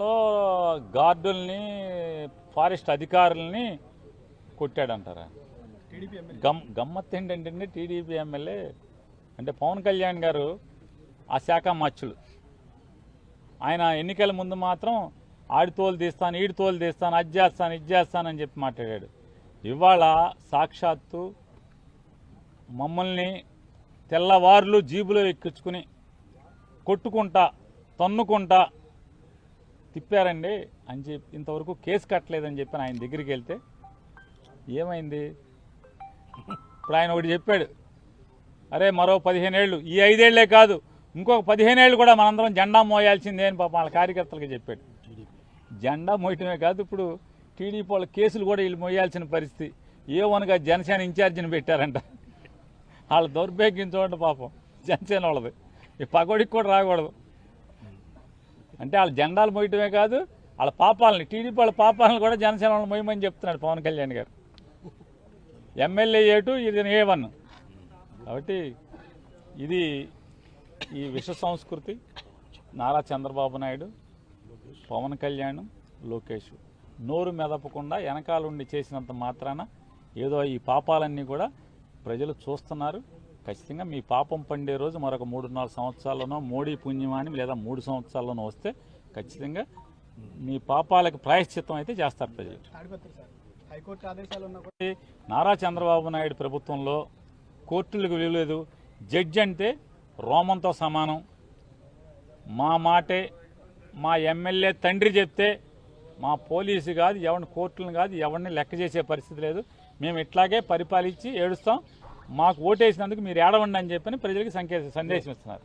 లో గార్డుల్ని ఫారెస్ట్ అధికారుల్ని కొట్టాడంటారా? గమ్ గమ్మత్ ఏంటంటే టీడీపీ ఎమ్మెల్యే అంటే పవన్ కళ్యాణ్ గారు ఆ శాఖ మచ్చులు. ఆయన ఎన్నికల ముందు మాత్రం ఆడి తోలు తీస్తాను ఈడి తోలు తీస్తాను అది చేస్తాను ఇది చేస్తానని చెప్పి మాట్లాడాడు. ఇవాళ సాక్షాత్తు మమ్మల్ని తెల్లవార్లు జీబులో ఎక్కించుకుని కొట్టుకుంటా తన్నుకుంటా తిప్పారండి అని చెప్పి ఇంతవరకు కేసు కట్టలేదని చెప్పి ఆయన దగ్గరికి వెళ్తే ఏమైంది? ఇప్పుడు ఆయన ఒకటి చెప్పాడు అరే మరో పదిహేనేళ్ళు ఈ ఐదేళ్ళే కాదు ఇంకొక పదిహేనేళ్ళు కూడా మనందరం జెండా మోయాల్సిందే అని పాపం వాళ్ళ కార్యకర్తలకు చెప్పాడు. జెండా మోయటమే కాదు ఇప్పుడు టీడీపీ వాళ్ళ కేసులు కూడా వీళ్ళు మోయాల్సిన పరిస్థితి. ఏ వనగా జనసేన ఇన్ఛార్జిని పెట్టారంట. వాళ్ళ దౌర్భాగ్యం చూడండి పాపం జనసేన వాళ్ళది. ఈ పగోడికి కూడా రాకూడదు. అంటే వాళ్ళ జెండాలు మోయటమే కాదు వాళ్ళ పాపాలని టీడీపీ వాళ్ళ పాపాలను కూడా జనసేన వాళ్ళు మోయమని చెప్తున్నాడు పవన్ కళ్యాణ్ గారు. ఎమ్మెల్యే ఏటు ఇది ఏ వన్. కాబట్టి ఇది ఈ విశ్వ సంస్కృతి. నారా చంద్రబాబు నాయుడు పవన్ కళ్యాణ్ లోకేష్. నోరు మెదపకుండా వెనకాలండి చేసినంత మాత్రాన ఏదో ఈ పాపాలన్నీ కూడా ప్రజలు చూస్తున్నారు. ఖచ్చితంగా మీ పాపం పండే రోజు మరొక మూడు నాలుగు సంవత్సరాల్లోనో మోడీ పుణ్యమాని లేదా మూడు సంవత్సరాల్లోనో వస్తే ఖచ్చితంగా మీ పాపాలకు ప్రాయశ్చిత్తం అయితే చేస్తారు ప్రజలు. హైకోర్టు ఆదేశాలు నారా చంద్రబాబు నాయుడు ప్రభుత్వంలో కోర్టులకు విలువలేదు జడ్జి అంటే రోమంతో సమానం. మా మాటే మా ఎమ్మెల్యే తండ్రి చెప్తే మా పోలీసు కాదు ఎవరిని కోర్టులను కాదు ఎవరిని లెక్క చేసే పరిస్థితి లేదు. మేము ఇట్లాగే పరిపాలించి ఏడుస్తాం. మాకు ఓటేసినందుకు మీరు ఏడవండి అని చెప్పని ప్రజలకి సంకేత సందేశం ఇస్తున్నారు.